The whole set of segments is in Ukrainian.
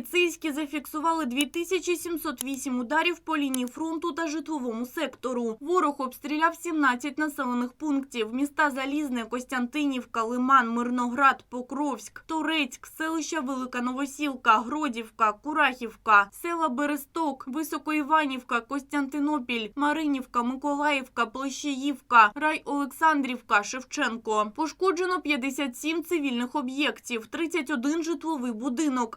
Поліцейські зафіксували 2708 ударів по лінії фронту та житловому сектору. Ворог обстріляв 17 населених пунктів: міста Залізне, Костянтинівка, Лиман, Мирноград, Покровськ, Торецьк, селища Велика Новосілка, Гродівка, Курахівка, села Бересток, Високоіванівка, Костянтинопіль, Маринівка, Миколаївка, Плещеївка, Рай Олександрівка, Шевченко. Пошкоджено 57 цивільних об'єктів, 31 житловий будинок,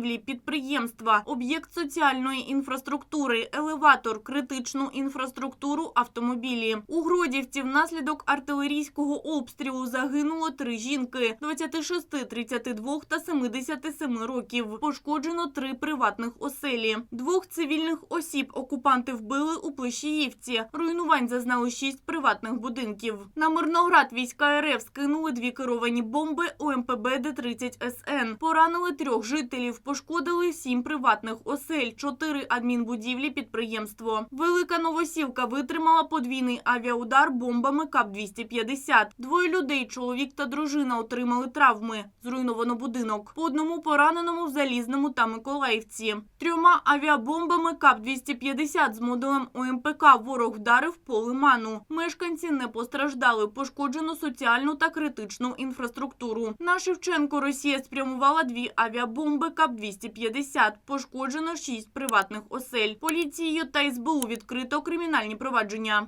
адмінбудівлі, підприємства, об'єкт соціальної інфраструктури, елеватор, критичну інфраструктуру, автомобілі. У Гродівці внаслідок артилерійського обстрілу загинуло три жінки 26, 32 та 77 років. Пошкоджено три приватних оселі. Двох цивільних осіб окупанти вбили у Плещіївці. Руйнувань зазнали шість приватних будинків. На Мирноград війська РФ скинули дві керовані бомби УМПБ Д-30 СН. Поранили трьох жителів, пошкодили сім приватних осель, чотири адмінбудівлі підприємство. Велика Новосілка витримала подвійний авіаудар бомбами КАП-250. Двоє людей, чоловік та дружина, отримали травми. Зруйновано будинок. По одному пораненому в Залізному та Миколаївці. Трьома авіабомбами КАП-250 з модулем ОМПК ворог вдарив по лиману. Мешканці не постраждали. Пошкоджено соціальну та критичну інфраструктуру. На Шевченко Росія спрямувала дві авіабомби КАП-250. Пошкоджено шість приватних осель. Поліцією та СБУ відкрито кримінальні провадження.